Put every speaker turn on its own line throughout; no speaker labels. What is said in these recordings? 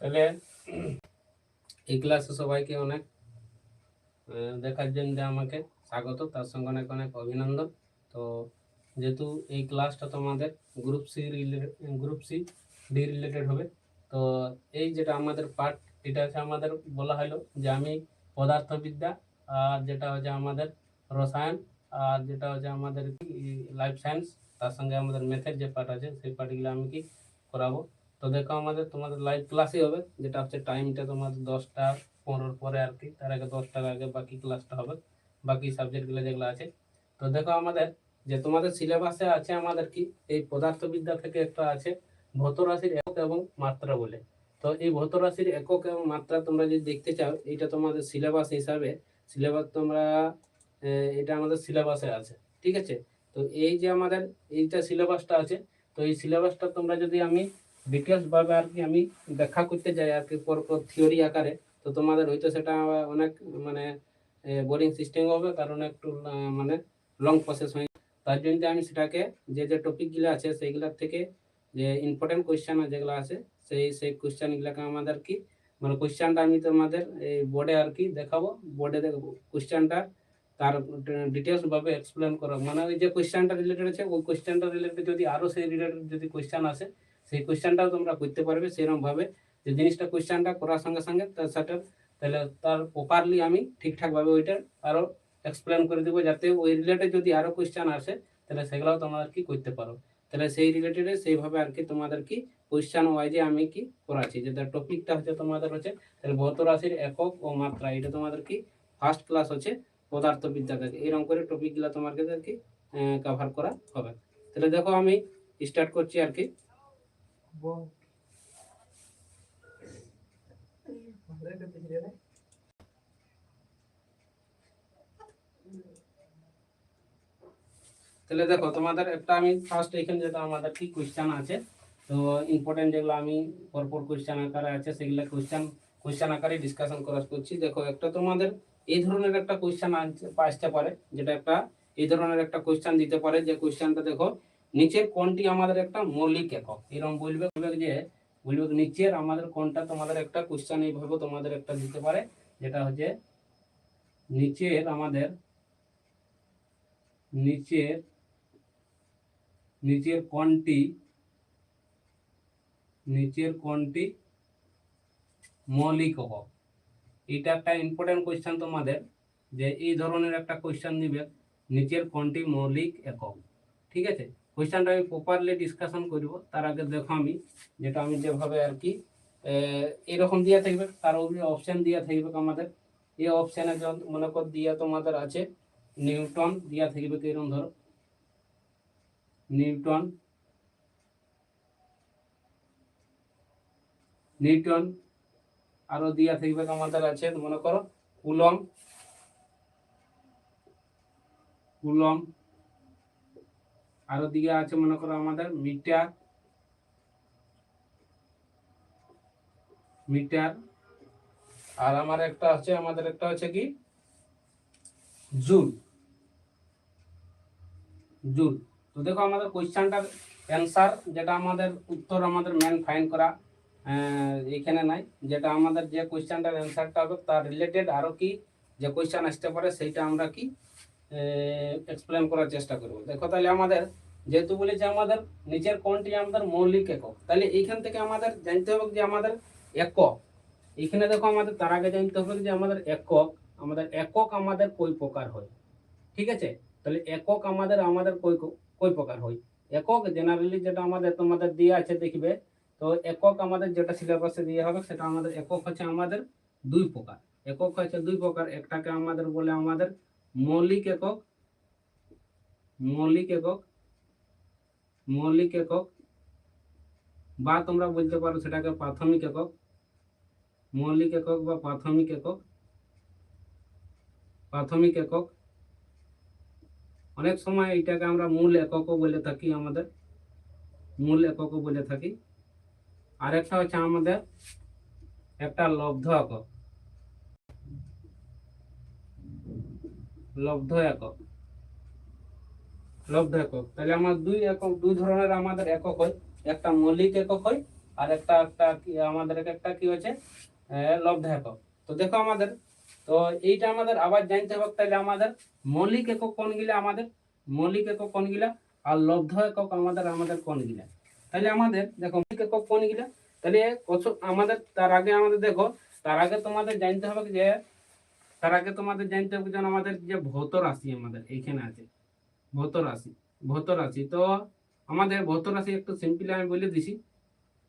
তাহলে এই ক্লাসে সবাইকে অনেক দেখার জন্য আমাকে স্বাগত, তার সঙ্গে অনেক অনেক অভিনন্দন। তো যেহেতু এই ক্লাসটা তোমাদের group C related group C D related হবে, তো এই যেটা আমাদের পার্ট এটা হচ্ছে আমাদের বলা হলো যে আমি পদার্থবিদ্যা, আর যেটা হচ্ছে আমাদের রসায়ন, আর যেটা হচ্ছে আমাদের লাইফ সায়েন্স তার সঙ্গে আমাদের ম্যাথের যে পার্ট আছে, সেই পার্টগুলো আমি কি করাবো? তো দেখো আমাদের তোমাদের লাইভ ক্লাসই হবে, যেটা হচ্ছে টাইমটা তোমাদের দশটা পনেরোর পরে আর কি, তার আগে দশটার আগে বাকি ক্লাসটা হবে, বাকি সাবজেক্টগুলো যেগুলো আছে। তো দেখো আমাদের, যে তোমাদের সিলেবাসে আছে আমাদের কি, এই পদার্থবিদ্যা থেকে একটা আছে ভৌত রাশির একক এবং মাত্রা বলে। তো এই ভৌত রাশির একক এবং মাত্রা তোমরা যদি দেখতে চাও এটা তোমাদের সিলেবাস হিসাবে সিলেবাস তোমরা এটা আমাদের সিলেবাসে আছে, ঠিক আছে? তো এই যে আমাদের, এইটা সিলেবাসটা আছে, তো এই সিলেবাসটা তোমরা যদি আমি ডিটেলস ভাবে আর কি আমি ব্যাখ্যা করতে যাই আর কি, পর পর থিওরি আকারে। তো তোমাদের হয়তো সেটা অনেক মানে বোরিং সিস্টেম হবে, কারণ একটু মানে লং প্রসেস হয় তার জন্য আমি সেটাকে যে যে টপিকগুলো আছে, সেইগুলোর থেকে যে ইম্পর্টেন্ট কোয়েশ্চেন যেগুলো আছে, সেই সেই কোয়েশ্চেনগুলোকে আমাদের কি মানে কোয়েশ্চেনটা আমি তোমাদের এই বোর্ডে আর কি দেখাবো। বোর্ডে দেখাবো। কোয়েশ্চেনটা তার ডিটেলস ভাবে এক্সপ্লেন করো। মানে ওই যে কোয়েশ্চেনটা রিলেটেড আছে, ওই কোয়েশ্চেনটা রিলেটেড যদি আরও সেই রিলেটেড যদি কোয়েশ্চেন আসে সেই কোয়েশ্চেনটাও তোমরা করতে পারবে সেরকমভাবে যে জিনিসটা কোয়েশ্চেনটা করার সঙ্গে সঙ্গে তার সাথে তাহলে তার প্রপারলি আমি ঠিকঠাকভাবে ওইটা আরও এক্সপ্লেন করে দেবো যাতে ওই রিলেটেড যদি আরও কোয়েশ্চেন আসে, তাহলে সেগুলোও তোমরা আর কি করতে পারো। তাহলে সেই রিলেটেড সেইভাবে আর কি তোমাদের কি কোয়েশ্চেন ওয়াইজে আমি কি করাচ্ছি? যে টপিকটা হচ্ছে তোমাদের হচ্ছে, তাহলে ভৌত রাশির একক ও মাত্রা, এটা তোমাদের কি ফার্স্ট ক্লাস হচ্ছে পদার্থবিদ্যা থেকে। এরকম করে টপিকগুলো তোমাকে আর কি কভার করা হবে। তাহলে দেখো আমি স্টার্ট করছি আর কি। তাহলে দেখো, তোমাদের একটা আমি ফার্স্ট এখানে যেটা আমাদের কি কোয়েশ্চেন আছে, তো ইম্পর্টেন্ট যেগুলো আমি পরপর কোয়েশ্চেন আকারে আছে, সেগুলো কোয়েশ্চেন কোয়েশ্চেন আকারে ডিসকাশন করা করছি। দেখো, একটা তোমাদের এই ধরনের একটা কোয়েশ্চেন আসতে পারে, যেটা একটা এই ধরনের একটা কোয়েশ্চেন দিতে পারে। যে কোয়েশ্চেনটা দেখো নিচের কোনটি আমাদের একটা মৌলিক একক। এরকম বলবে যে, বলবে নিচের আমাদের কোনটা তোমাদের একটা কোয়েশ্চেন এইভাবে তোমাদের একটা দিতে পারে, যেটা হচ্ছে নিচের আমাদের, নিচের নিচের কোনটি নিচের কোনটি মৌলিক একক। এটা একটা ইম্পর্টেন্ট কোয়েশ্চেন তোমাদের, যে এই ধরনের একটা কোয়েশ্চেন দিবে, নিচের কোনটি মৌলিক একক। ঠিক আছে? কোয়েশ্চেনটা আমি প্রপারলি ডিসকাশন করব। তার আগে দেখো আমি, যেটা আমি যেভাবে আর কি এরকম দিয়ে থাকবে, তার অপশন দিয়ে থাকবে আমাদের। এই অপশানে মনে কর দিয়া তোমাদের আছে, নিউটন দিয়া থাকবে এরকম ধরো। নিউটন নিউটন আরও দিয়া থাকবে আমাদের আছে, মনে করো কুলম কুলম আরও দিকে আছে, মনে করো আমাদের, মিটার। মিটার। আর আমার একটা আছে, আমাদের একটা হচ্ছে কি? জুল। জুল। তো দেখো আমাদের কোয়েশ্চেনটার অ্যান্সার, যেটা আমাদের উত্তর আমাদের মেন ফাইন করা এখানে নাই। যেটা আমাদের যে কোয়েশ্চানটার অ্যান্সারটা হবে, তার রিলেটেড আরও কি, যে কোয়েশ্চেন আসতে পারে, সেইটা আমরা কি এক্সপ্লেন করার চেষ্টা করব। দেখো তাহলে আমাদের, যেহেতু বলি যে আমাদের নিচের কোনটি আমাদের মৌলিক একক, তাহলে এইখান থেকে আমাদের জানতে হবে যে আমাদের একক এখানে দেখো আমাদের তার আগে জানতে হবে যে আমাদের একক আমাদের একক আমাদের কই প্রকার হয়? ঠিক আছে? তাহলে একক আমাদের আমাদের কই কই প্রকার হয়? একক জেনারেলি যেটা আমাদের তোমাদের দিয়ে আছে দেখবে, তো একক আমাদের যেটা সিলেবাসে দিয়ে হবে সেটা আমাদের, একক হচ্ছে আমাদের দুই প্রকার। একক হচ্ছে দুই প্রকার, একটাকে আমাদের বলে আমাদের মৌলিক একক মৌলিক একক মৌলিক একক, বা তোমরা বলতে পারো সেটাকে প্রাথমিক একক, মৌলিক একক বা প্রাথমিক একক প্রাথমিক একক। অনেক সময় এটাকে আমরা মূল এককও বলে থাকি আমাদের, মূল এককও বলে থাকি। আরেকটা হচ্ছে আমাদের একটা লব্ধ একক। লব্ধ একক। লব্ধ একক। তাহলে আমার দুই একক দুই ধরনের আমাদের একক হয়। একটা মৌলিক একক হয়, আর একটা একটা আমাদের একটা কি হচ্ছে লব্ধ একক। তো দেখো আমাদের, তো এইটা আমাদের আবার জানতে হবে, তাহলে আমাদের মৌলিক একক কোনগুলা? আমাদের মৌলিক একক কোনগুলা? আর লব্ধ একক আমাদের আমাদের কোনগুলা? তাহলে আমাদের, দেখো, মৌলিক একক কোনগুলা? তাহলে আমাদের, তার আগে আমাদের দেখো, তার আগে তোমাদের জানতে হবে যে তার আগে তোমাদের জানতে হবে আমাদের যে ভৌত রাশি আমাদের এইখানে আছে, ভৌত রাশি ভৌত রাশি। তো আমাদের ভৌত রাশি একটু সিম্পলি আমি বলে দিছি।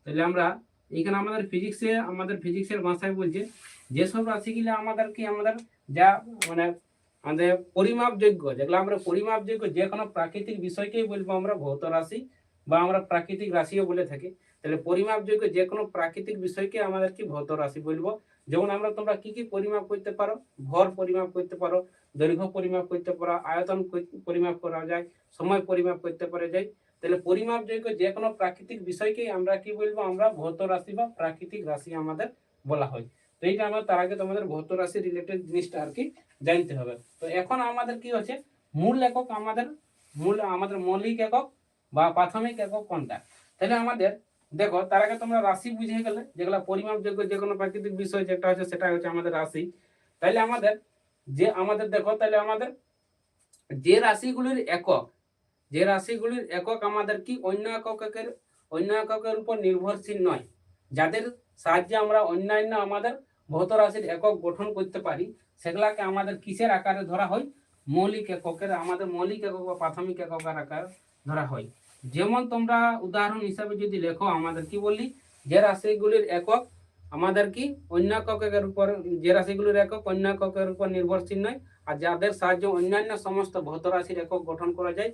তাহলে আমরা এইখানে আমাদের ফিজিক্সে আমাদের ফিজিক্সের ভাষায় বলছে, যেসব রাশিগুলো আমাদের কি আমাদের যা মানে আমাদের পরিমাপযোগ্য, যেগুলো আমরা পরিমাপযোগ্য যে কোনো প্রাকৃতিক বিষয়কেই বলব আমরা ভৌত রাশি বা আমরা প্রাকৃতিক রাশিও বলে থাকি। তাহলে পরিমাপযোগ্য যে কোনো প্রাকৃতিক বিষয়কে আমাদের কি ভৌত রাশি বলব। যেমন আমরা তোমরা কি কি পরিমাপ করতে পারো? ভর পরিমাপ করতে পারো, দৈর্ঘ্য পরিমাপ করতে পারো, আয়তন পরিমাপ করা যায়, সময় পরিমাপ করতে পারা যায়। তাহলে পরিমাপযোগ্য যে কোনো প্রাকৃতিক বিষয়কেই আমরা কি বলব? আমরা ভৌত রাশি বা প্রাকৃতিক রাশি আমাদের বলা হয়। তো এইটা আমরা তার আগে তোমাদের ভৌত রাশি রিলেটেড জিনিসটা আর কি জানতে হবে। তো এখন আমাদের কি হচ্ছে? মূল একক আমাদের, মূল আমাদের মৌলিক একক বা প্রাথমিক একক কোনটা? তাহলে আমাদের দেখো, তার আগে তোমরা রাশি বুঝে গেলে, যেগুলো পরিমাপযোগ্য যে কোনো প্রাকৃতিক বিষয় যেটা হচ্ছে সেটা হচ্ছে আমাদের রাশি। তাহলে আমাদের, যে আমাদের দেখো তাহলে আমাদের যে রাশিগুলির একক, যে রাশিগুলির একক আমাদের কি অন্য এককের অন্য এককের উপর নির্ভরশীল নয়। যাদের সাহায্যে আমরা অন্যান্য আমাদের ভৌত রাশির একক গঠন করতে পারি, সেগুলাকে আমাদের কিসের আকারে ধরা হয়? মৌলিক এককের, আমাদের মৌলিক একক বা প্রাথমিক এককের আকার ধরা হয়। যেমন তোমরা উদাহরণ হিসাবে যদি লেখো, আমাদের কি বললি? যে রাশিগুলির একক, আমাদের কি অন্য এককের উপর, যে রাশিগুলির একক অন্য এককের উপর নির্ভরশীল নয়, আর যাদের সাহায্যে অন্যান্য সমস্ত ভৌত রাশির একক গঠন করা যায়,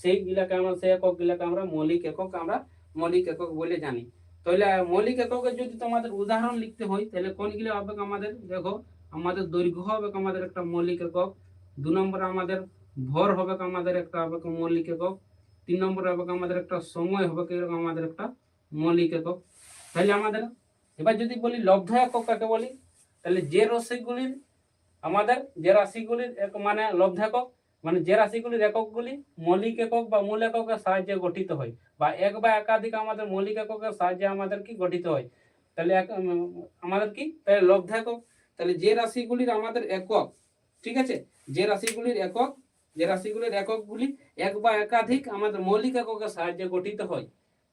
সেইগুলাকে আমরা, সেই একক গুলাকে আমরা মৌলিক একক, আমরা মৌলিক একক বলে জানি। তাহলে মৌলিক এককের যদি তোমাদের উদাহরণ লিখতে হয়, তাহলে কোনগুলো হবে আমাদের? দেখো, আমাদের দৈর্ঘ্য হবে আমাদের একটা মৌলিক একক, দু নম্বরে আমাদের ভর হবে আমাদের একটা, হবে মৌলিক একক তিন নম্বরে হবে আমাদের একটা সময় হবে কীরকম আমাদের একটা মৌলিক একক। তাহলে আমাদের, এবার যদি বলি লব্ধ একক কাকে বলি? তাহলে যে রাশিগুলির আমাদের, যে রাশিগুলির এক- মানে লব্ধ একক মানে যে রাশিগুলির এককগুলি মৌলিক একক বা মূল এককের সাহায্যে গঠিত হয় বা এক বা একাধিক আমাদের মৌলিক এককের সাহায্যে আমাদের কি গঠিত হয়? তাহলে এক- আমাদের কি? তাহলে লব্ধ একক। তাহলে যে রাশিগুলির আমাদের একক, ঠিক আছে? যে রাশিগুলির একক যে রাশিগুলির এককগুলি এক বা একাধিক আমাদের মৌলিক এককের সাহায্যে গঠিত হয়।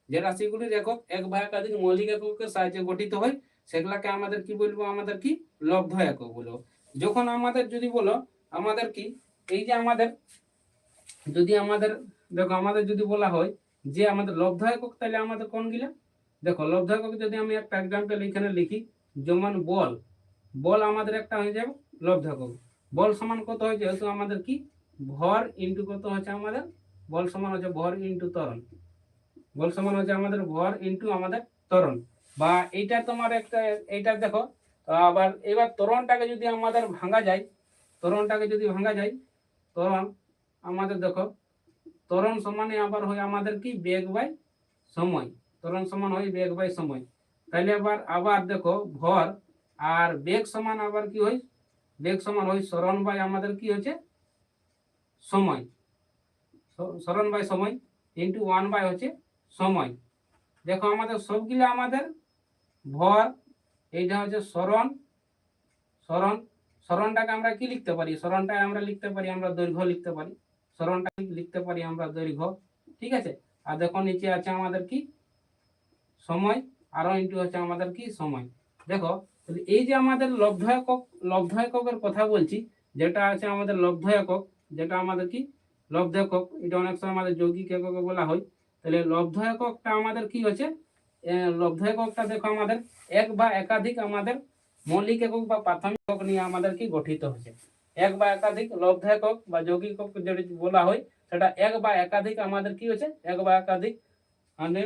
যে রাশিগুলির একক এক বা একাধিক মৌলিক এককের সাহায্যে গঠিত হয়, সেগুলাকে আমাদের কি বলব? আমাদের কি? লব্ধ একক বলব যখন আমাদের যদি বলো, আমাদের কি? এই যে আমাদের, যদি আমাদের, দেখো আমাদের যদি বলা হয় যে আমাদের লব্ধ একক, তাহলে আমাদের কোনগুলা দেখো লব্ধ একক যদি আমি একটা এক্সাম্পল এখানে লিখি, যেমন বল। বল আমাদের একটা হয়ে যাবে লব্ধ একক। বল সমান কত হয়? যেহেতু আমাদের কি? ভর ইন্টু কত হচ্ছে আমাদের? বল সমান হচ্ছে ভর ইন্টু ত্বরণ। বল সমান হচ্ছে আমাদের ভর ইন্টু আমাদের ত্বরণ। বা এইটা তোমার একটা, এইটা দেখো, আবার এবার ত্বরণটাকে যদি আমাদের ভাঙা যায়, ত্বরণটাকে যদি ভাঙা যায়, ত্বরণ আমাদের দেখো, ত্বরণ সমানে আবার হয় আমাদের কি? বেগ বাই সময়। ত্বরণ সমান হয় বেগ বাই সময়। তাহলে আবার আবার দেখো, ভর আর বেগ সমান আবার কি হয়? বেগ সমান হয় সরণ বাই আমাদের কি হচ্ছে? সময়। সরণ বাই সময় ইন্টু ওয়ান বাই হচ্ছে সময়। দেখো আমাদের সবগুলো আমাদের ভর, এইটা হচ্ছে সরণ সরণ সরণটাকে আমরা কি লিখতে পারি? সরণটাকে আমরা লিখতে পারি, আমরা দৈর্ঘ্য লিখতে পারি। সরণটা লিখতে পারি আমরা দৈর্ঘ্য, ঠিক আছে? আর দেখো নিচে আছে আমাদের কি? সময়, আরও ইন্টু হচ্ছে আমাদের কি? সময়। দেখো এই যে আমাদের লব্ধ একক, লব্ধ এককের কথা বলছি, যেটা আছে আমাদের লব্ধ একক যেটা আমাদের কি? লব্ধ একক। এটা অনেক সময় আমাদের যৌগিক একক বলা হয়। তাহলে লব্ধ এককটা আমাদের কি হচ্ছে? লব্ধ এককটা দেখো আমাদের, এক বা একাধিক আমাদের মৌলিক একক বা প্রাথমিক একক নিয়ে আমাদের কি গঠিত হচ্ছে? এক বা একাধিক লব্ধ একক বা যৌগিক একক যেটা বলা হয়, সেটা এক বা একাধিক আমাদের কি হচ্ছে? এক বা একাধিক মানে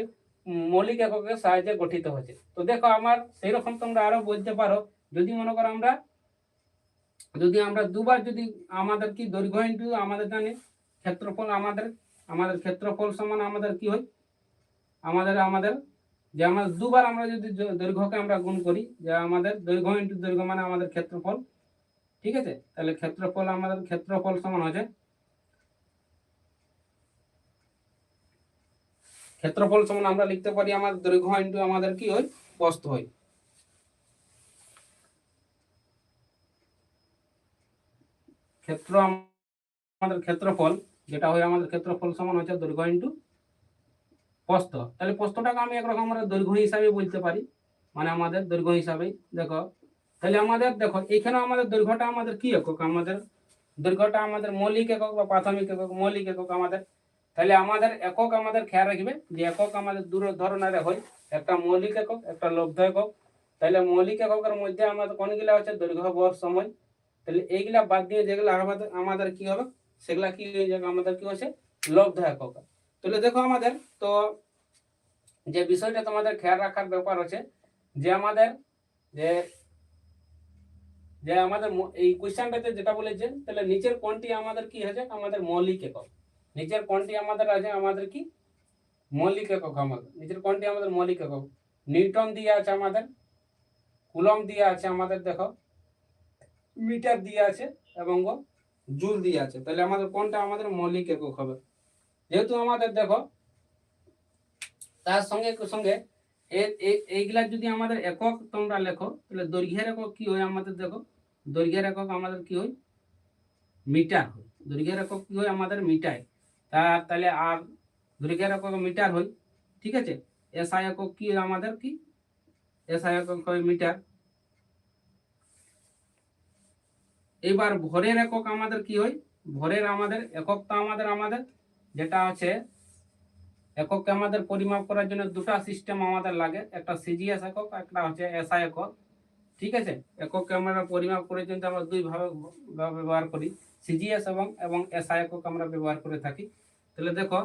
মৌলিক এককের সাহায্যে গঠিত হচ্ছে। তো দেখো আমার সেই রকম তোমরা আরও বলতে পারো। যদি মনে করো আমরা যদি আমরা দুবার যদি আমাদের কি দৈর্ঘ্য ইন্টু আমাদের জানি, ক্ষেত্রফল আমাদের আমাদের ক্ষেত্রফল সমান আমাদের কি হয়? আমাদের আমাদের, যে আমরা দুবার আমরা যদি দৈর্ঘ্যকে আমরা গুণ করি, যে আমাদের দৈর্ঘ্য ইন্টু দৈর্ঘ্য মানে আমাদের ক্ষেত্রফল, ঠিক আছে? তাহলে ক্ষেত্রফল আমাদের ক্ষেত্রফল সমান হচ্ছে ক্ষেত্রফল সমান আমরা লিখতে পারি আমাদের দৈর্ঘ্য ইন্টু আমাদের কি হয়? প্রস্থ হয়। ক্ষেত্র আমাদের ক্ষেত্রফল, যেটা হয় আমাদের ক্ষেত্রফল সমান হচ্ছে দৈর্ঘ্য ইন্টু প্রস্থ। তাহলে প্রস্থটাকে আমি একরকম আমরা দৈর্ঘ্য হিসাবে বলতে পারি। মানে আমাদের দৈর্ঘ্য হিসাবে দেখো। তাহলে আমাদের, দেখো, এখানে আমাদের দৈর্ঘ্যটা আমাদের কি একক? আমাদের দৈর্ঘ্যটা আমাদের মৌলিক একক বা প্রাথমিক একক, মৌলিক একক আমাদের। তাহলে আমাদের একক আমাদের খেয়াল রাখবে যে একক আমাদের দু ধরনের হয়। একটা মৌলিক একক, একটা লব্ধ একক। তাহলে মৌলিক এককের মধ্যে আমাদের কোনগুলা হচ্ছে? দৈর্ঘ্য বর সময় তাহলে এইগুলা বাদ দিয়ে যেগুলো আমাদের আমাদের কি হবে? সেগুলা কি হয়ে যাবে? আমাদের কি হচ্ছে? লব্ধ একক তাহলে দেখো আমাদের, তো যে বিষয়টা তোমাদের খেয়াল রাখার ব্যাপার আছে, যে আমাদের, যে যে আমাদের এই কোশ্চেনটাতে যেটা বলেছে, তাহলে নিচের কোনটি আমাদের কি হয়েছে? আমাদের মৌলিক একক। নিচের কোনটি আমাদের আছে? আমাদের কি? মৌলিক একক আমাদের। নিচের কোনটি আমাদের মৌলিক একক? নিউটন দিয়ে আছে আমাদের কুলম দিয়ে আছে আমাদের, দেখো। মিটার দিয়ে আছে এবং জুল দিয়ে আছে। তাহলে আমাদের কোনটা আমাদের মৌলিক একক হবে? যেহেতু আমাদের দেখো, তার সঙ্গে সঙ্গে এইগুলা যদি আমাদের একক তোমরা লেখো, তাহলে দৈর্ঘ্যের একক কি হয় আমাদের দেখো? দৈর্ঘ্যের একক আমাদের কি হয়? মিটার হয়। দৈর্ঘ্যের একক কি হয় আমাদের? মিটার। তা তাহলে আর দৈর্ঘ্যের একক মিটার হয়। ঠিক আছে? এসআই একক কি আমাদের? কি? এসআই একক হয় মিটার। এবার ভরের একক আমাদের কি হয়? ভরের আমাদের এককটা আমাদের আমাদের যেটা আছে, একককে আমাদের পরিমাপ করার জন্য দুটো সিস্টেম আমাদের লাগে। একটা সিজিএস একক, একটা হচ্ছে এসআই একক। ঠিক আছে? একককে আমরা পরিমাপ করার জন্য আমরা দুই ভাবে ভাবে ব্যবহার করি সিজিএস এবং এবং এসআই একক আমরা ব্যবহার করে থাকি। তাহলে দেখো,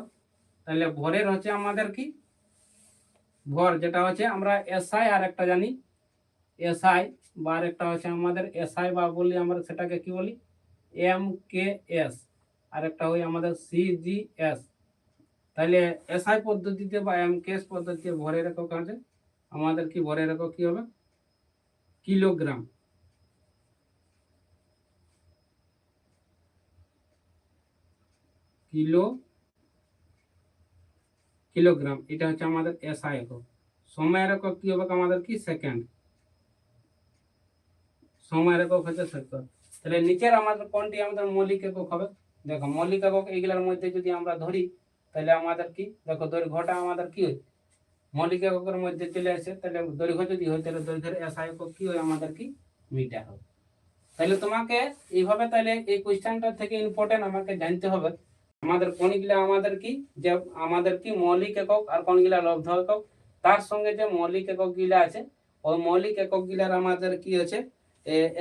তাহলে ভরের হচ্ছে আমাদের কি? ভর, যেটা হচ্ছে আমরা এসআই আর একটা জানি এসআই বা আরেকটা হচ্ছে আমাদের এসআই বা বলি আমরা সেটাকে কি বলি? এম কে এস আর একটা হয় আমাদের সিজিএস তাহলে এসআই পদ্ধতিতে বা এম কেস পদ্ধতিতে ভরের একক আছে আমাদের কি ভরের একক কি হবে? কিলোগ্রাম। Kilo, kilogram. এটা হচ্ছে আমাদের এসআই একক সময়ের একক কি হবে আমাদের কি? সেকেন্ড। সময়ের একক হচ্ছে সেকেন্ড তাহলে নিচের আমাদের কোনটি আমাদের মৌলিক একক হবে? দেখো মৌলিক একক এইগুলোর মধ্যে যদি আমরা ধরি, তাহলে আমাদের কি? দেখো, দৈর্ঘ্যটা আমাদের কি হয়? মৌলিক এককের মধ্যে চলে আসে, তাহলে দৈর্ঘ্য যদি হয়, তাহলে দৈর্ঘ্যের এসআই একক কি হয়? আমাদের কি? মিটার হবে তাহলে তোমাকে এইভাবে তাহলে এই কোশ্চেনটা থেকে ইম্পর্টেন্ট আমাকে জানতে হবে, আমাদের কোনগুলা আমাদের কি? যে আমাদের কি মৌলিক একক আর কোনগুলা লব্ধ একক? তার সঙ্গে যে মৌলিক একক গিলা আছে, ওই মৌলিক একক গিলার আমাদের কি আছে?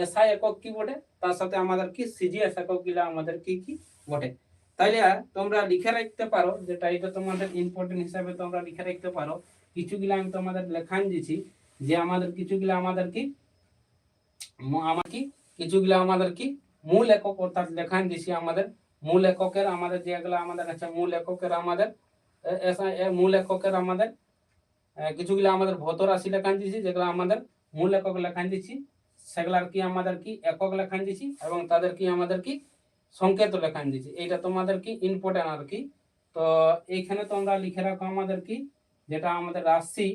এসআই একক কি বটে? তার সাথে আমাদের কি? সিজিএস একক গিলা আমাদের কি কি বটে? তাইলে তোমরা লিখে রাখতে পারো, যেটা এটা তোমাদের ইম্পর্টেন্ট হিসাবে তোমরা লিখে রাখতে পারো। কিছুগুলা আমি তোমাদের লেখান দিছি, যে আমাদের কিছুগুলা আমাদের কি? আমার কি? কিছুগুলা আমাদের কি? মূল একক, অর্থাৎ লেখান দিছি আমাদের। মূল এককের আমাদের যেগুলো আমাদের আছে, মূল এককের আমাদের মূল এককের আমাদের কিছুগুলো আমাদের ভৌত রাশি লেখান দিছি, যেগুলো আমাদের মূল একক লেখান দিছি। সেগুলার কি আমাদের কি একক লেখান দিছি এবং তাদের কি আমাদের কি সংকেত লেখান দিছি। এইটা তোমাদের কি ইম্পর্টেন্ট আর কি। তো এইখানে তোমরা লিখে রাখো আমাদের কি, যেটা আমাদের রাশি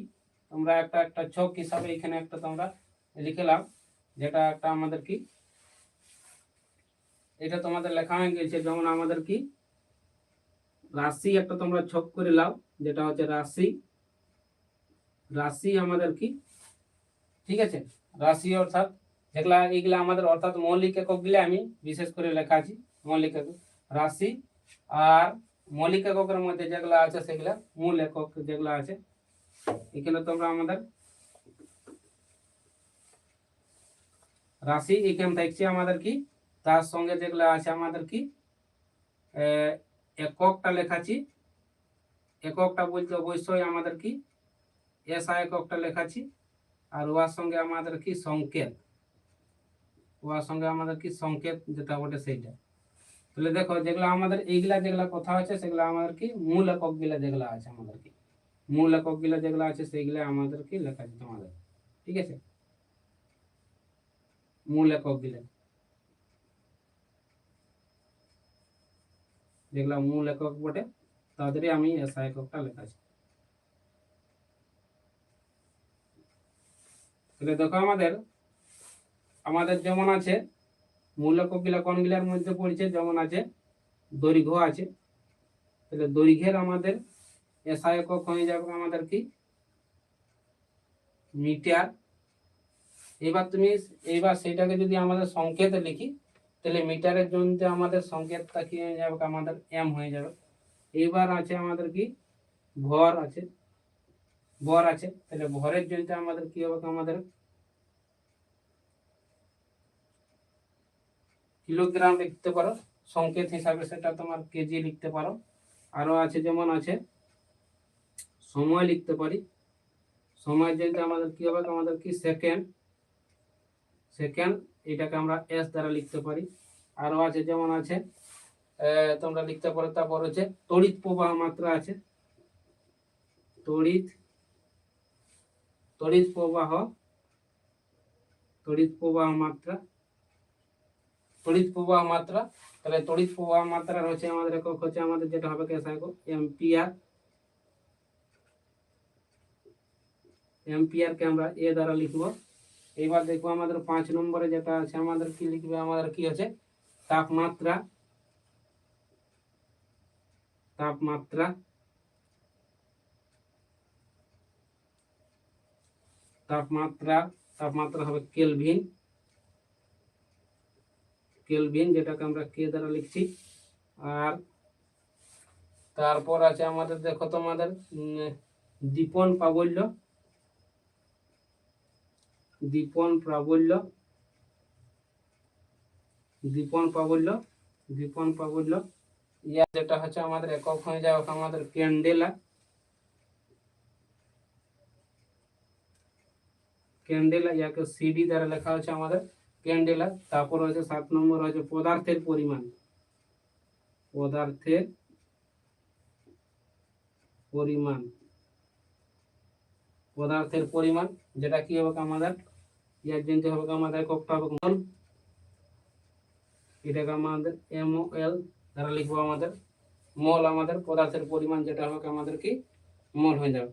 তোমরা একটা একটা ছক হিসাবে এখানে একটা তোমরা লিখলাম, যেটা একটা আমাদের কি, এটা তোমাদের লেখা হয়ে গেছে। যেমন আমাদের কি, রাশি একটা তোমরা ছক করে লাও, যেটা হচ্ছে রাশি। রাশি আমাদের কি, ঠিক আছে? রাশি অর্থাৎ যেগুলা এইগুলা আমাদের অর্থাৎ মৌলিক এককগুলা আমি বিশেষ করে লেখা আছি, মৌলিক একক রাশি আর মৌলিক এককের মধ্যে যেগুলা আছে সেগুলা মূল একক যেগুলা আছে, এখানে তোমরা আমাদের রাশি এখানে দেখছি আমাদের কি, তার সঙ্গে যেগুলো আছে আমাদের কি এককটা লেখাছি এককটা বলতে অবশ্যই আমাদের কি এসআই এককটা লেখাছি আর ওয়ার সঙ্গে আমাদের কি সংকেত। উহার সঙ্গে আমাদের কি সংকেত যেটা বটে সেইটা তাহলে দেখো যেগুলো আমাদের এইগুলা যেগুলা কথা আছে সেগুলা আমাদের কি মূল একক গুলা যেগুলা আছে আমাদের কি মূল একক গুলা যেগুলা আছে সেইগুলা আমাদের কি লেখা আছে তোমাদের ঠিক আছে মূল একক গুলা যেগুলা মূল একক বটে তাদেরই আমি এসা এককটা লেখা আছে তাহলে দেখো আমাদের আমাদের যেমন আছে মূলকগুলা কোনগুলার মধ্যে পড়ছে যেমন আছে, দৈর্ঘ্য আছে। তাহলে দৈর্ঘ্যের আমাদের এসআই একক হয়ে যাবে আমাদের কি? মিটার। এবার তুমি এইবার সেটাকে যদি আমাদের সংকেতে লিখি, তাহলে মিটারের জন্য আমাদের সংকেতটা কি হয়ে যাবে? আমাদের এম হয়ে যাবে। এইবার আছে আমাদের কি? ভর আছে। ভর আছে। তাহলে ভরের জন্য আমাদের কি হবে? আমাদের কিলোগ্রাম লিখতে পারো। সংকেত হিসাবে সেটা তোমার কেজি লিখতে পারো। আরও আছে যেমন আছে, সময় লিখতে পারি। সময় জন্য আমাদের কি হবে? আমাদের কি সেকেন্ড সেকেন্ড এটাকে আমরা এস দ্বারা লিখতে পারি। আরও আছে যেমন আছে তোমরা লিখতে পারো। তারপর হচ্ছে তড়িৎ প্রবাহ মাত্রা আছে। তড়িৎ তড়িৎ প্রবাহ তড়িৎ প্রবাহ মাত্রা। তড়িৎ প্রবাহ মাত্রা, তাহলে তড়িৎ প্রবাহ মাত্রা রয়েছে আমাদের একক, হচ্ছে আমাদের যেটা হবে কেসা একক? এম্পিয়ার এম্পিয়ার কে আমরা এ দ্বারা লিখব। এবার দেখব আমাদের পাঁচ নম্বরে যেটা আছে, আমাদের কি লিখবে, আমাদের কি আছে? তাপমাত্রা। তাপমাত্রা। তাপমাত্রা তাপমাত্রা হবে কেলভিন। কেলভিন যেটাকে আমরা কে দ্বারা লিখছি। আর তারপর আছে আমাদের, দেখো তোমাদের দীপন প্রাবল্য। দীপন প্রাবল্য। দীপন প্রাবল্য দীপন প্রাবল্য। ইয়া যেটা হচ্ছে আমাদের একক হয়ে যাবে, আমাদের ক্যান্ডেলা ক্যান্ডেলা ইয়াকে সিডি দ্বারা লেখা হচ্ছে আমাদের ক্যান্ডেলা, তারপর হচ্ছে সাত নম্বর হচ্ছে পদার্থের পরিমাণ। পদার্থের পরিমাণ। পদার্থের পরিমাণ, যেটা কি হবে আমাদের? ইয়ার জন্য হবে আমাদের? এককটা হবে মোল এটাকে আমাদের এম এল দ্বারা লিখব আমাদের। মোল আমাদের, পদার্থের পরিমাণ যেটা হবে আমাদের কি? মোল হয়ে যাবে।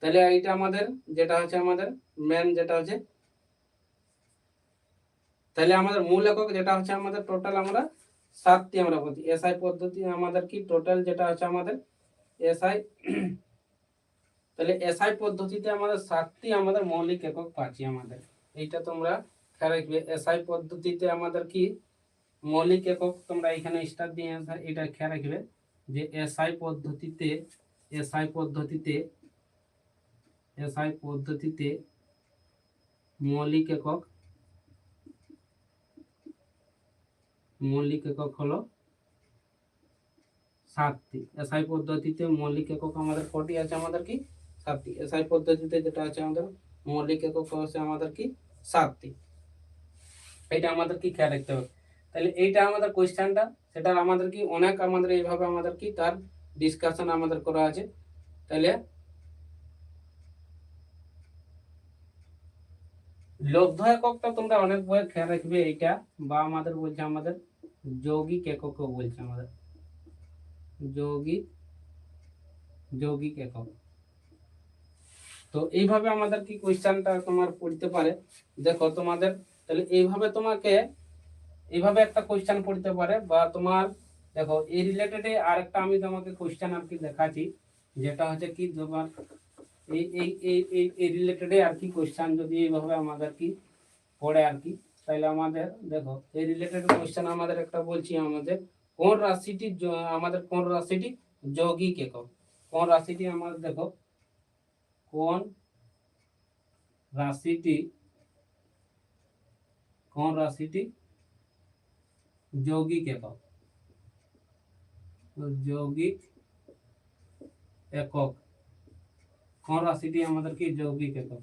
তাহলে এইটা আমাদের, যেটা হচ্ছে আমাদের মেন যেটা হচ্ছে তাহলে আমাদের মূল একক যেটা হচ্ছে আমাদের টোটাল আমরা সাতটি আমরা বলছি। এসআই পদ্ধতি আমাদের কি? টোটাল যেটা হচ্ছে আমাদের এসআই তাহলে এসআই পদ্ধতিতে আমাদের সাতটি আমাদের মৌলিক একক পাচ্ছি আমাদের। এইটা তোমরা খেয়াল রাখবে। এসআই পদ্ধতিতে আমাদের কি? মৌলিক একক তোমরা এখানে স্টার দিয়ে এটা খেয়াল রাখবে যে এসআই পদ্ধতিতে এসআই পদ্ধতিতে এসআই পদ্ধতিতে মৌলিক একক মৌলিক একক হলো সাতটি। এসআই পদ্ধতিতে মৌলিক একক আমাদের কটি আছে আমাদের কি? সাতটি। এসআই পদ্ধতিতে যেটা আছে আমাদের মৌলিক একক হচ্ছে আমাদের কি? সাতটি। এটা আমাদের কি খেয়াল রাখতে হবে? তাহলে এইটা আমাদের কোয়েশ্চেনটা সেটা আমাদের কি অনেক আমাদের এইভাবে আমাদের কি তার ডিসকাশন আমাদের করা আছে। তাহলে লব্ধ এককটা তোমরা অনেক বই খেয়াল রাখবে এইটা, বা আমাদের বলছে আমাদের যৌগিক এককও বলছে আমাদের। যৌগিক যৌগিক একক। তো এইভাবে আমাদের কি কোয়েশ্চেনটা তোমার পড়তে পারে? দেখো তোমাদের, তাহলে এইভাবে তোমাকে, এইভাবে একটা কোয়েশ্চেন পড়তে পারে বা তোমার, দেখো এই রিলেটেডে আরেকটা আমি তোমাকে কোয়েশ্চেন আর কি দেখাচ্ছি, যেটা হচ্ছে কি তোমার, এই এই এই এই রিলেটেডে আর কি কোয়েশ্চেন যদি এইভাবে আমাদের কি পড়ে আর কি। তাহলে আমাদের, দেখো, এই রিলেটেড কোয়েশ্চেন আমাদের একটা বলছি আমাদের, কোন রাশিটি আমাদের কোন রাশিটি যৌগিক একক? কোন রাশিটি আমাদের দেখো, কোন রাশিটি কোন রাশিটি যৌগিক একক? যৌগিক একক। কোন রাশিটি আমাদের কি যৌগিক একক?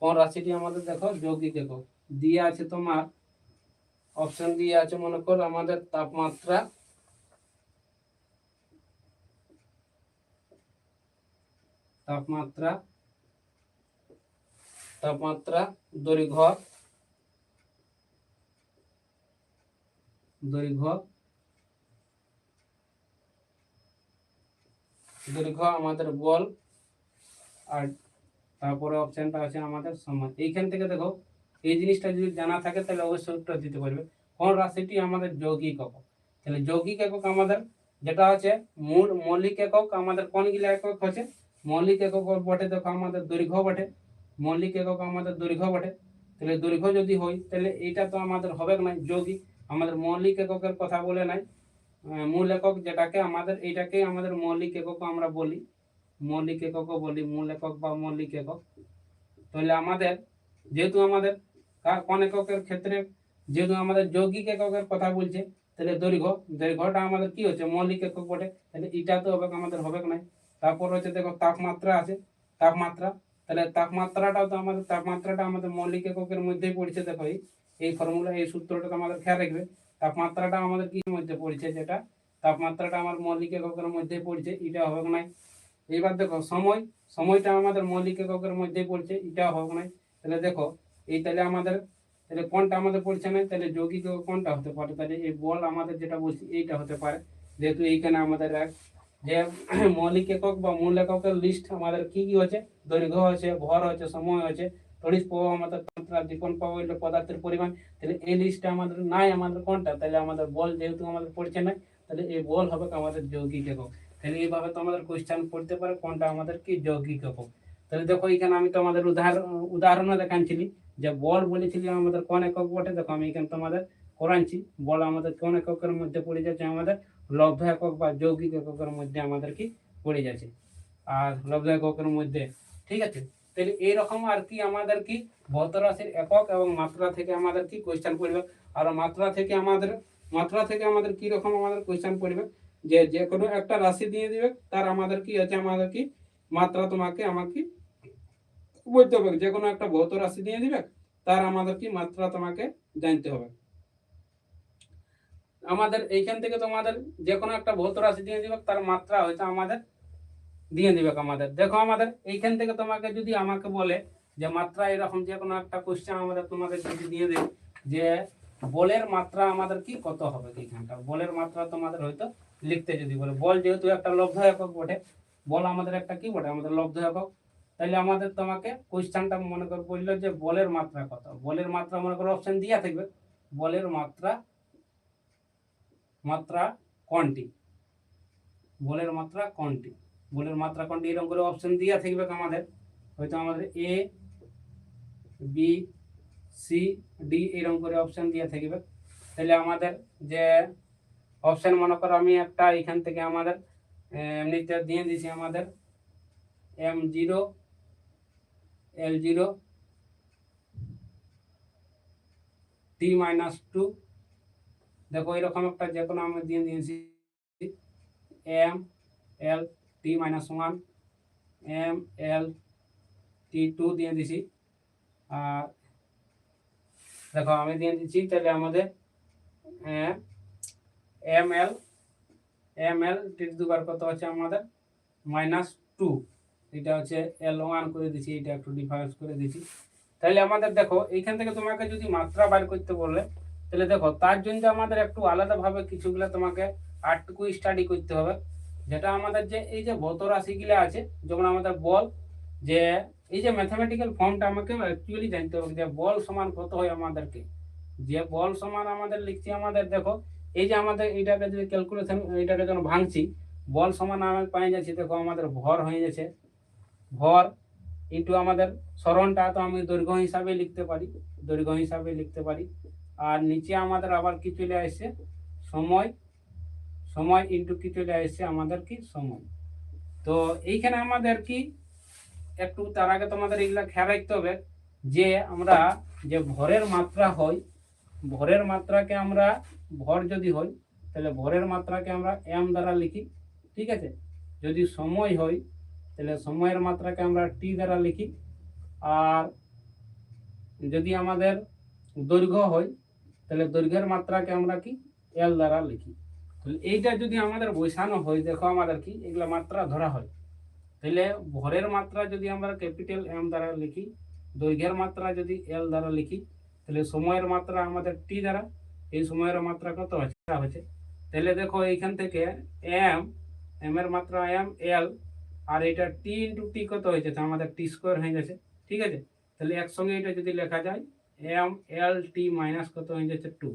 কোন রাশিটি আমাদের, দেখো যৌগিক একক। দিয়ে আছে তোমার অপশন দিয়ে আছে মনে করো আমাদের তাপমাত্রা। তাপমাত্রা তাপমাত্রা, দৈর্ঘ্য দৈর্ঘ্য দৈর্ঘ্য আমাদের বল, আর তারপরে অপশনটা আছে আমাদের সময়। এইখান থেকে দেখো এই জিনিসটা যদি জানা থাকে, তাহলে অবশ্যই উত্তর দিতে পারবে। কোন রাশিটি আমাদের যৌগিক একক? তাহলে যৌগিক একক আমাদের যেটা হচ্ছে, মূল মৌলিক একক আমাদের কোনগুলো একক হচ্ছে? মৌলিক একক বটে, দেখো আমাদের দৈর্ঘ্য বটে। মৌলিক একক আমাদের দৈর্ঘ্য বটে। তাহলে দৈর্ঘ্য যদি হয়, তাহলে এইটা তো আমাদের হবে না যৌগিক। আমাদের মৌলিক এককের কথা বলে নাই। মূল একক যেটাকে আমাদের, এইটাকে আমাদের মৌলিক একক আমরা বলি। মৌলিক এককও বলি, মূল একক বা মৌলিক একক। তাহলে আমাদের, যেহেতু আমাদের কোন এককের ক্ষেত্রে যেহেতু আমাদের যৌগিক এককের কথা বলছে, তাহলে দৈর্ঘ্য, দৈর্ঘ্যটা আমাদের কি হচ্ছে? মৌলিক একক বটে। তাহলে এটা তো হবে, আমাদের হবে নাই? তারপর হচ্ছে দেখো, তাপমাত্রা আছে, তাপমাত্রা। তাহলে তাপমাত্রাটাও তো আমাদের, তাপমাত্রাটা আমাদের মৌলিক এককের মধ্যেই পড়ছে দেখো এই ফর্মুলা এই সূত্রটা তো আমাদের খেয়াল রাখবে। তাপমাত্রাটা আমাদের কি মধ্যে পড়ছে যেটা? তাপমাত্রাটা আমার মৌলিক এককের মধ্যে পড়ছে, এটা হবে নাই? এবার দেখো, সময়, সময়টা আমাদের মৌলিক এককের মধ্যে পড়ছে এটা হবে নাই? তাহলে দেখো এই তাহলে আমাদের, তাহলে কোনটা আমাদের পড়ছে না? তাহলে যৌগিক কোনটা হতে পারে? তাহলে এই বল আমাদের যেটা বলছি, এইটা হতে পারে। যেহেতু এইখানে আমাদের যে মৌলিক একক বা মূল এককের লিস্ট আমাদের কি কি হচ্ছে দৈর্ঘ্য আছে ভর আছে সময় আছে তড়িৎ প্রবাহ আমাদের মাত্রা দীপন প্রবাহ পদার্থের পরিমাণ। তাহলে এই লিস্টটা আমাদের নাই, আমাদের কোনটা? তাহলে আমাদের বল যেহেতু আমাদের পড়ছে না, তাহলে এই বল হবে আমাদের যৌগিক একক। তাহলে এইভাবে তো আমাদের কোয়েশ্চেন পড়তে পারে, কোনটা আমাদের কি যৌগিক একক? তাহলে দেখো এখানে আমি তোমাদের উদাহরণ, উদাহরণও দেখাচ্ছিলি। যে বল বলেছিলি আমাদের কোন একক বটে? দেখো আমি এখানে তোমাদের করাচ্ছি। বল আমাদের কোন এককের মধ্যে পড়ে যাচ্ছে? আমাদের লব্ধ একক বা যৌগিক এককের মধ্যে আমাদের কি পড়ে যাচ্ছে? আর লব্ধ এককের মধ্যে, ঠিক আছে? তাহলে এইরকম আর কি আমাদের কি ভৌত রাশির একক এবং মাত্রা থেকে আমাদের কি কোয়েশ্চেন পড়বে? আর মাত্রা থেকে আমাদের, মাত্রা থেকে আমাদের কি রকম আমাদের কোয়েশ্চেন পড়বে? যে যে কোনো একটা রাশি দিয়ে দিবে, তার আমাদের কি আছে? আমাদের কি মাত্রা তোমাকে আমাকে বলতে হবে। যে কোনো একটা ভৌত রাশি দিয়ে দিবে, তার আমাদের কি মাত্রা তোমাকে জানতে হবে। আমাদের এইখান থেকে তোমাদের যে কোনো একটা ভৌত রাশি দিয়ে দিবে, তার মাত্রা হয়তো আমাদের দিয়ে দিবে আমাদের। দেখো আমাদের এইখান থেকে তোমাকে যদি আমাকে বলে যে মাত্রা এরকম যে কোনো একটা কোশ্চেন আমাদের তোমাদের যদি দিয়ে দেবে যে বলের মাত্রা আমাদের কি, কত হবে এইখানটা? বলের মাত্রা তোমাদের হয়তো লিখতে যদি বলে, বল যেহেতু একটা লব্ধ একক বটে, বল আমাদের একটা কি বটে? আমাদের লব্ধ একক তাহলে আমাদের তোমাকে কোশ্চেনটা মনে করে বলল যে বলের মাত্রা কত? বলের মাত্রা মনে করো অপশন দিয়া থাকবে। বলের মাত্রা মাত্রা কোনটি বলের মাত্রা কোনটি বলের মাত্রা কোনটি এরকম করে অপশন দিয়া থাকবে আমাদের। হয়তো আমাদের এ বি সি ডি এরকম করে অপশন দিয়ে থাকবে। তাহলে আমাদের যে অপশন মনে করো আমি একটা এখান থেকে আমাদের, এমনিতে দিয়ে দিছি আমাদের M zero L zero T minus two দেখো এরকম একটা যে কোনো আমি দিয়ে দিয়েছি M L T minus one M L T two দিয়ে দিছি। আর দেখো আমি দিয়ে দিচ্ছি, তাহলে আমাদের এম এল এম এল টি দুবার কত হচ্ছে আমাদের মাইনাস টু এটা হচ্ছে এল ওয়ান করে দিচ্ছি এটা একটু ডিফারেন্স করে দিচ্ছি তাহলে আমাদের দেখো, এইখান থেকে তোমাকে যদি মাত্রা বার করতে বলে তাহলে দেখো, তার জন্য আমাদের একটু আলাদাভাবে কিছুগুলো তোমাকে আটটুকু স্টাডি করতে হবে। যেটা আমাদের যে, এই যে ভৌত রাশিগুলো আছে, যেমন আমাদের বল, যে, এই যে ম্যাথামেটিক্যাল ফর্মটা আমাকে অ্যাকচুয়ালি জানতে হবে যে বল সমান কত হয় আমাদেরকে। যে বল সমান আমাদের লিখছি আমাদের, দেখো, এই যে আমাদের এইটাকে যদি ক্যালকুলেশন এইটাকে যখন ভাঙছি, বল সমান আমি পাই যাচ্ছি, দেখো, আমাদের ভর হয়ে যাচ্ছে। ভর ইন্টু আমাদের স্মরণটা তো আমি দৈর্ঘ্য হিসাবে লিখতে পারি, দৈর্ঘ্য হিসাবে লিখতে পারি। আর নিচে আমাদের আবার কি চলে আসছে সময় সময় ইন্টু কি চলে আসছে আমাদের কি? সময়। তো এইখানে আমাদের কি? একটু তার আগে তোমাদের এগুলা খেয়াল রাখতে হবে যে আমরা যে ভরের মাত্রা হয়, ভরের মাত্রাকে আমরা ভর যদি হয়, তাহলে ভরের মাত্রাকে আমরা এম দ্বারা লিখি, ঠিক আছে? যদি সময় হয় তাহলে সময়ের মাত্রাকে আমরা টি দ্বারা লিখি। আর যদি আমাদের দৈর্ঘ্য হয়, তাহলে দৈর্ঘ্যের মাত্রাকে আমরা কি? এল দ্বারা লিখি। তাহলে এইটা যদি আমাদের বৈশানো হয়, দেখো আমাদের কি? এগুলা মাত্রা ধরা হয়। তাহলে ভরের মাত্রা যদি আমরা ক্যাপিটাল এম দ্বারা লিখি, দৈর্ঘ্যের মাত্রা যদি এল দ্বারা লিখি, তাহলে সময়ের মাত্রা আমাদের টি দ্বারা, এই সময়ের মাত্রা কত হচ্ছে। তাহলে দেখো এইখান থেকে এম এম এর মাত্রা এম এল আর এটা টি ইন্টু টি কত হয়েছে? তো আমাদের টি স্কোয়ার হয়ে গেছে। ঠিক আছে? তাহলে একসঙ্গে এটা যদি লেখা যায় এম এল টি মাইনাস কত হয়ে যাচ্ছে? টু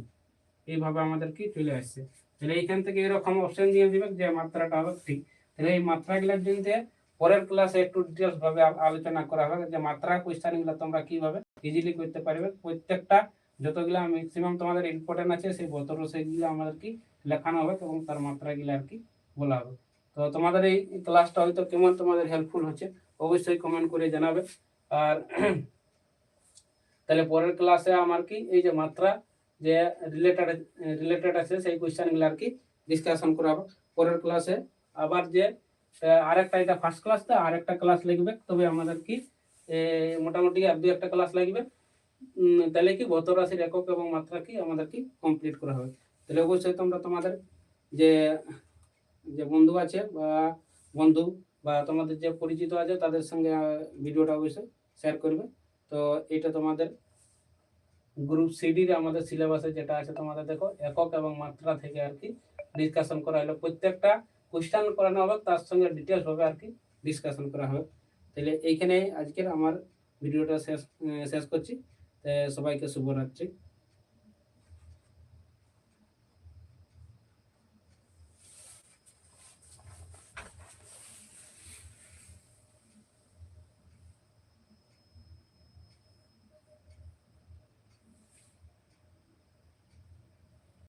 এইভাবে আমাদের কি চলে আসছে। তাহলে এইখান থেকে এরকম অপশন দিয়ে দিবে যে মাত্রাটা হবে ঠিক তাহলে এই মাত্রাগুলোর জন্য পরের ক্লাসে একটু ডিটেলস ভাবে আলোচনা করা হবে যে মাত্রা কোয়েশ্চেনগুলো তোমরা কীভাবে ইজিলি করতে পারবে। প্রত্যেকটা যতগুলো ম্যাক্সিমাম তোমাদের ইম্পর্টেন্ট আছে, সেই বতর সেইগুলো আমাদের কি লেখানো হবে এবং তার মাত্রাগুলো আর কি বলা হবে। তো তোমাদের এই ক্লাসটা হয়তো কেমন তোমাদের হেল্পফুল হচ্ছে, অবশ্যই কমেন্ট করে জানাবে। আর তাহলে পরের ক্লাসে আমার কি, এই যে মাত্রা যে রিলেটেড রিলেটেড আছে, সেই কোয়েশ্চেনগুলো আর কি ডিসকাশন করা হবে পরের ক্লাসে আবার যে আরেকটা এটা ফার্স্ট ক্লাস তো, আরেকটা ক্লাস লাগবে তবে আমাদের কি মোটামুটি আর দু একটা ক্লাস লাগবে তাহলে কি ভৌত রাশির একক এবং মাত্রা কি আমাদের কি কমপ্লিট করা হবে। তাহলে অবশ্যই তোমরা তোমাদের যে যে বন্ধু আছে বা বন্ধু বা তোমাদের যে পরিচিত আছে, তাদের সঙ্গে ভিডিওটা অবশ্যই শেয়ার করবে। তো এটা তোমাদের গ্রুপ সিডির আমাদের সিলেবাসে যেটা আছে, তোমাদের দেখো, একক এবং মাত্রা থেকে আর কি ডিসকাশন করা হলো। প্রত্যেকটা কোয়েশ্চেন করানো হবে, তার সঙ্গে ডিটেলস হবে আর কি ডিসকাশন করা হবে। তাহলে এইখানে আজকের আমার ভিডিওটা শেষ শেষ করছি। সবাইকে শুভরাত্রি।